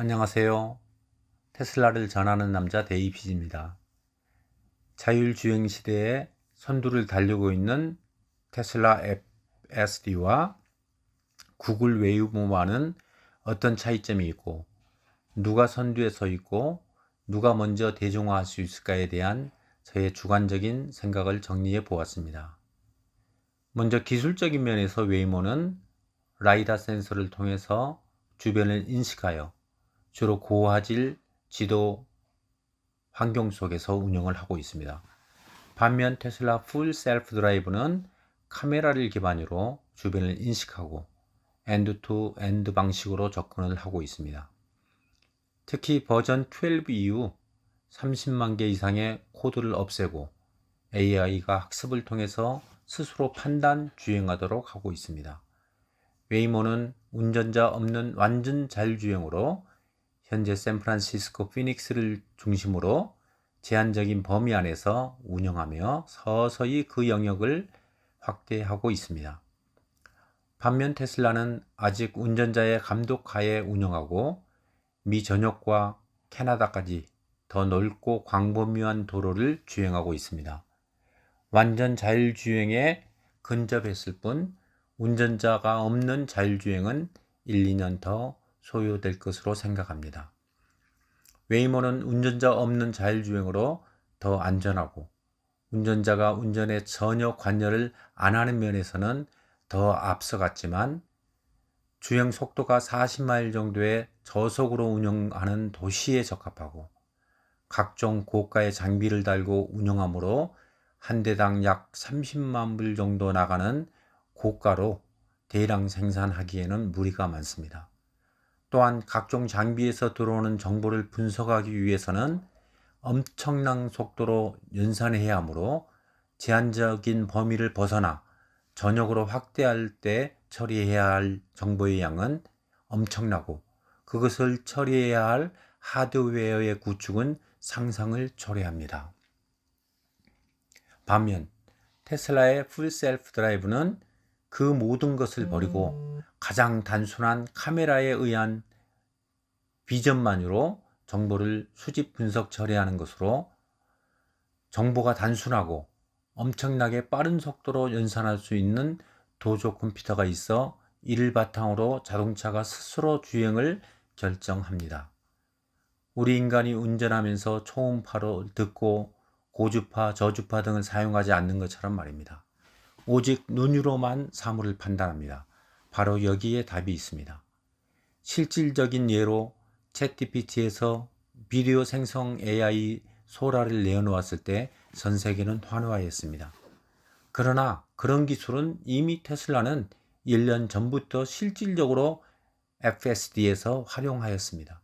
안녕하세요. 테슬라를 전하는 남자 데이비즈입니다. 자율주행 시대에 선두를 달리고 있는 테슬라 FSD와 구글 웨이모와는 어떤 차이점이 있고 누가 선두에 서 있고 누가 먼저 대중화할 수 있을까에 대한 저의 주관적인 생각을 정리해 보았습니다. 먼저 기술적인 면에서 웨이모는 라이다 센서를 통해서 주변을 인식하여 주로 고화질 지도 환경 속에서 운영을 하고 있습니다. 반면 테슬라 풀 셀프 드라이브는 카메라를 기반으로 주변을 인식하고 엔드 투 엔드 방식으로 접근을 하고 있습니다. 특히 버전 12 이후 30만 개 이상의 코드를 없애고 AI가 학습을 통해서 스스로 판단 주행하도록 하고 있습니다. 웨이모는 운전자 없는 완전 자율주행으로 현재 샌프란시스코 피닉스를 중심으로 제한적인 범위 안에서 운영하며 서서히 그 영역을 확대하고 있습니다. 반면 테슬라는 아직 운전자의 감독 하에 운영하고 미 전역과 캐나다까지 더 넓고 광범위한 도로를 주행하고 있습니다. 완전 자율주행에 근접했을 뿐 운전자가 없는 자율주행은 1, 2년 더 소요될 것으로 생각합니다. 웨이모는 운전자 없는 자율주행으로 더 안전하고 운전자가 운전에 전혀 관여를 안 하는 면에서는 더 앞서갔지만 주행 속도가 40마일 정도의 저속으로 운영하는 도시에 적합하고 각종 고가의 장비를 달고 운영하므로 한 대당 약 30만 불 정도 나가는 고가로 대량 생산하기에는 무리가 많습니다. 또한 각종 장비에서 들어오는 정보를 분석하기 위해서는 엄청난 속도로 연산해야 하므로 제한적인 범위를 벗어나 전역으로 확대할 때 처리해야 할 정보의 양은 엄청나고 그것을 처리해야 할 하드웨어의 구축은 상상을 초래합니다. 반면 테슬라의 풀 셀프 드라이브는 그 모든 것을 버리고 가장 단순한 카메라에 의한 비전만으로 정보를 수집 분석 처리하는 것으로 정보가 단순하고 엄청나게 빠른 속도로 연산할 수 있는 도조 컴퓨터가 있어 이를 바탕으로 자동차가 스스로 주행을 결정합니다. 우리 인간이 운전하면서 초음파로 듣고 고주파, 저주파 등을 사용하지 않는 것처럼 말입니다. 오직 눈으로만 사물을 판단합니다. 바로 여기에 답이 있습니다. 실질적인 예로 챗GPT에서 비디오 생성 AI 소라를 내어놓았을 때 전 세계는 환호하였습니다. 그러나 그런 기술은 이미 테슬라는 1년 전부터 실질적으로 FSD에서 활용하였습니다.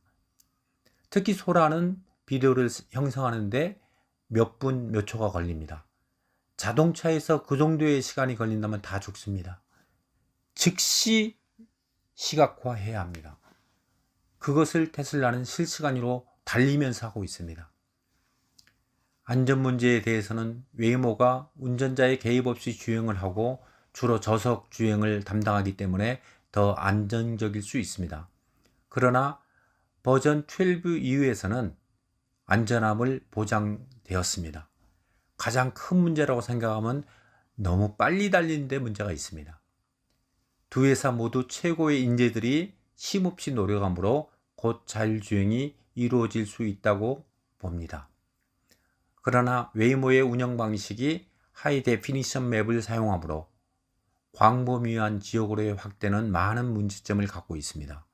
특히 소라는 비디오를 형성하는데 몇 분, 몇 초가 걸립니다. 자동차에서 그 정도의 시간이 걸린다면 다 죽습니다. 즉시 시각화해야 합니다. 그것을 테슬라는 실시간으로 달리면서 하고 있습니다. 안전 문제에 대해서는 웨이모가 운전자의 개입 없이 주행을 하고 주로 저속 주행을 담당하기 때문에 더 안정적일 수 있습니다. 그러나 버전 12 이후에서는 안전함을 보장되었습니다. 가장 큰 문제라고 생각하면 너무 빨리 달리는데 문제가 있습니다. 두 회사 모두 최고의 인재들이 쉼없이 노력함으로 곧 자율주행이 이루어질 수 있다고 봅니다. 그러나 웨이모의 운영 방식이 하이 데피니션 맵을 사용하므로 광범위한 지역으로의 확대는 많은 문제점을 갖고 있습니다.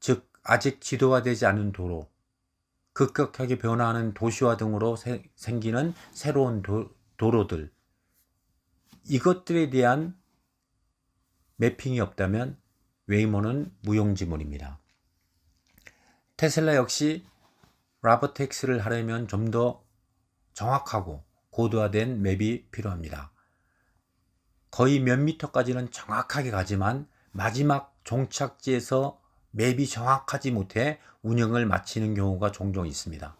즉, 아직 지도화되지 않은 도로, 급격하게 변화하는 도시화 등으로 세, 생기는 새로운 도, 도로들, 이것들에 대한 매핑이 없다면 웨이모는 무용지물입니다. 테슬라 역시 라버텍스를 하려면 좀 더 정확하고 고도화된 맵이 필요합니다. 거의 몇 미터까지는 정확하게 가지만 마지막 종착지에서 맵이 정확하지 못해 운영을 마치는 경우가 종종 있습니다.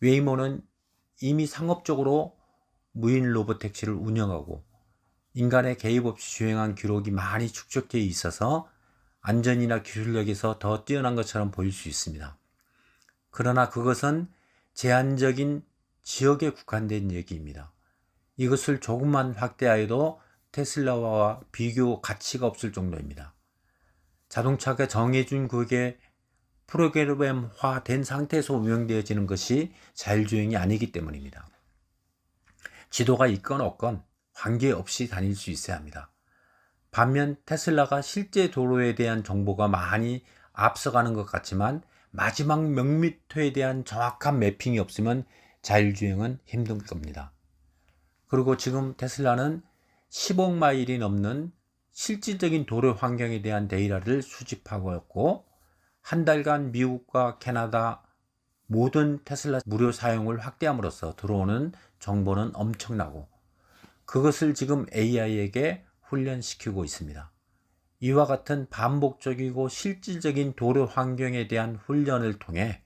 웨이모는 이미 상업적으로 무인 로보택시를 운영하고 인간의 개입 없이 주행한 기록이 많이 축적되어 있어서 안전이나 기술력에서 더 뛰어난 것처럼 보일 수 있습니다. 그러나 그것은 제한적인 지역에 국한된 얘기입니다. 이것을 조금만 확대하여도 테슬라와 비교 가치가 없을 정도입니다. 자동차가 정해준 그게 프로그램화 된 상태에서 운영되어지는 것이 자율주행이 아니기 때문입니다. 지도가 있건 없건 관계없이 다닐 수 있어야 합니다. 반면 테슬라가 실제 도로에 대한 정보가 많이 앞서가는 것 같지만 마지막 몇 미터에 대한 정확한 매핑이 없으면 자율주행은 힘들 겁니다. 그리고 지금 테슬라는 10억 마일이 넘는 실질적인 도로 환경에 대한 데이터를 수집하고 있고 한 달간 미국과 캐나다 모든 테슬라 무료 사용을 확대함으로써 들어오는 정보는 엄청나고 그것을 지금 AI에게 훈련시키고 있습니다. 이와 같은 반복적이고 실질적인 도로 환경에 대한 훈련을 통해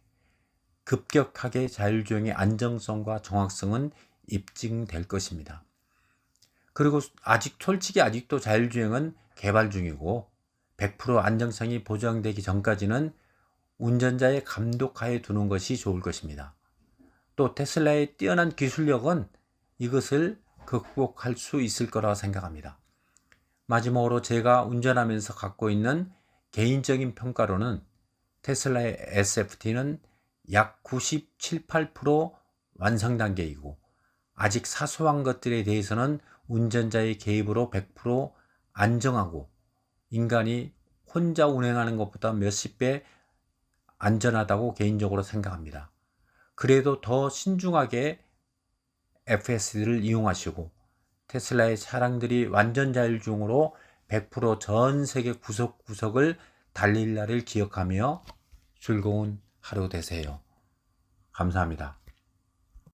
급격하게 자율주행의 안정성과 정확성은 입증될 것입니다. 그리고 아직 솔직히 아직도 자율주행은 개발 중이고 100% 안정성이 보장되기 전까지는 운전자의 감독하에 두는 것이 좋을 것입니다. 또 테슬라의 뛰어난 기술력은 이것을 극복할 수 있을 거라고 생각합니다. 마지막으로 제가 운전하면서 갖고 있는 개인적인 평가로는 테슬라의 SFT는 약 97, 8% 완성 단계이고 아직 사소한 것들에 대해서는 운전자의 개입으로 100% 안정하고 인간이 혼자 운행하는 것보다 몇십 배 안전하다고 개인적으로 생각합니다. 그래도 더 신중하게 FSD를 이용하시고 테슬라의 차량들이 완전 자율주행으로 100%전 세계 구석구석을 달릴 날을 기억하며 즐거운 하루 되세요. 감사합니다.